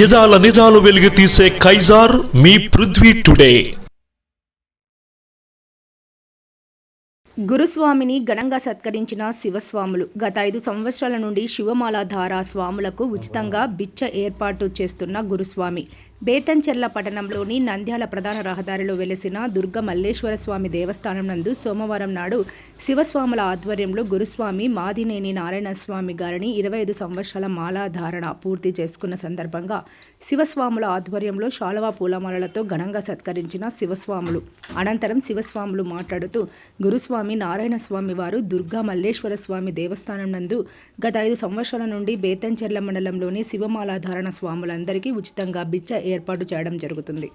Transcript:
యదాల నిజాలు వెలిగి తీసే కైజార్ మీ పృథ్వీ టుడే. గురుస్వామిని ఘనంగా సత్కరించిన శివస్వాములు గత ఐదు సంవత్సరాల నుండి శివమాల ధారా స్వాములకు ఉచితంగా బిచ్చ ఏర్పాటు చేస్తున్న గురుస్వామి. బేతంచెర్ల పట్టణంలోని నంద్యాల ప్రధాన రహదారిలో వెలిసిన దుర్గ మల్లేశ్వర స్వామి దేవస్థానం నందు సోమవారం నాడు శివస్వాముల ఆధ్వర్యంలో గురుస్వామి మాదినేని నారాయణ స్వామి గారిని ఇరవై ఐదు సంవత్సరాల మాలాధారణ పూర్తి చేసుకున్న సందర్భంగా శివస్వాముల ఆధ్వర్యంలో శాలువా పూలమాలలతో ఘనంగా సత్కరించిన శివస్వాములు. అనంతరం శివస్వాములు మాట్లాడుతూ గురుస్వామి నారాయణ స్వామి వారు దుర్గా మల్లేశ్వర స్వామి దేవస్థానం నందు గత ఐదు సంవత్సరాల నుండి బేతంచెర్ల మండలంలోని శివమాలాధారణ స్వాములందరికీ ఉచితంగా బిచ్చ ఏర్పాటు చేయడం జరుగుతుంది.